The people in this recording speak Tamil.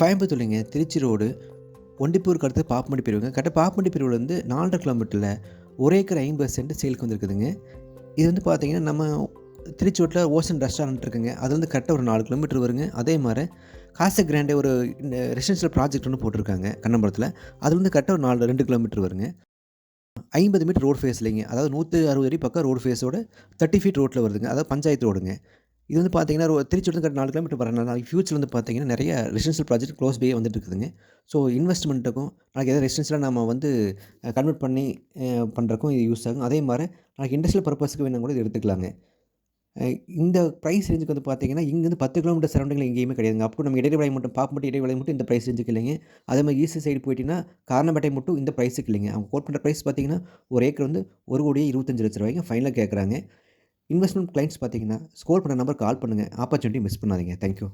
கோயம்புத்தூர்லைங்க திருச்சி ரோடு ஒண்டிப்பூருக்கு அடுத்து பாப்பமண்டி பிரிவுங்க. கரெக்டாக பாப்பமண்டி பிரிவில் வந்து நாலரை கிலோமீட்டரில் ஒரே ஏக்கர் ஐம்பது சென்ட் சேலுக்கு வந்துருக்குதுங்க. இது வந்து பார்த்தீங்கன்னா நம்ம திருச்சி ரோட்டில் ஓசன் ரெஸ்டாரண்ட் இருக்குங்க. அது வந்து கரெக்டாக ஒரு நாலு கிலோமீட்டர் வருங்க. அதே மாதிரி காச கிராண்டே ஒரு ரெசிடென்ஷியல் ப்ராஜெக்ட் ஒன்று போட்டிருக்காங்க கண்ணம்பலத்தில் அது வந்து கரெக்டாக ஒரு நாலு ரெண்டு கிலோமீட்டர் வருங்க. ஐம்பது மீட்டர் ரோடு ஃபேஸ் இல்லைங்க. அதாவது நூற்றி அறுபது அடி பக்கம் ரோடு ஃபேஸோட தேர்ட்டி ஃபீட் ரோட்டில் வருதுங்க. அதாவது பஞ்சாயத்து ரோடுங்க. இது வந்து பார்த்தீங்கன்னா ஒரு திருச்சி வந்து கரெக்ட் நாலு கிலோமீட்டர் வரனால நாளைக்கு ஃபியூச்சர் வந்து பார்த்தீங்கன்னா நிறைய ரெசிடென்ஷியல் ப்ராஜெக்ட் க்ளோஸ் பே வந்துட்டு இருக்குதுங்க. ஸோ இன்வெஸ்ட்மெண்ட்டுக்கும் நாளைக்கு எதாவது ரெசிடென்ஷியலாக நம்ம வந்து கன்வெர்ட் பண்ணி பண்ணுறக்கும் இது யூஸ் ஆகும். அதே மாதிரி நாளைக்கு இண்டஸ்ட்ரியல் பர்பஸ்க்கு வேணும் கூட இது எடுத்துக்கலாங்க. இந்த ப்ரைஸ் ரேஞ்சுக்கு வந்து பார்த்தீங்கன்னா இங்கேருந்து பத்து கிலோமீட்டர் சரௌண்டிங்கில் எங்கேயுமே கிடையாதுங்க. அப்போ நம்ம இடைவெளி மட்டும் பாப்பமட்டி இடைவெளி மட்டும் இந்த ப்ரைஸ் ரேஞ்சுக்கு இல்லைங்க. அதே மாதிரி ஈஸ்ட் சைடு போயிட்டீங்கன்னா காரணப்பேட்டை மட்டும் இந்த ப்ரைஸுக்கு இல்லைங்க. அவங்க கோட் பண்ணுற ப்ரைஸ் பார்த்தீங்கன்னா ஒரு ஏக்கர் வந்து ஒரு கோடியே இருபத்தஞ்சு லட்ச ரூபாய்க்கு ஃபைனலாக கேட்குறாங்க. இன்வெஸ்ட்மெண்ட் கிளைண்ட்ஸ் பார்த்தீங்கன்னா ஸ்கோர் பண்ண நம்பர் கால் பண்ணுங்கள் ஆப்பர்ச்சுனிட்டி மிஸ் பண்ணாதீங்க. தேங்க்யூ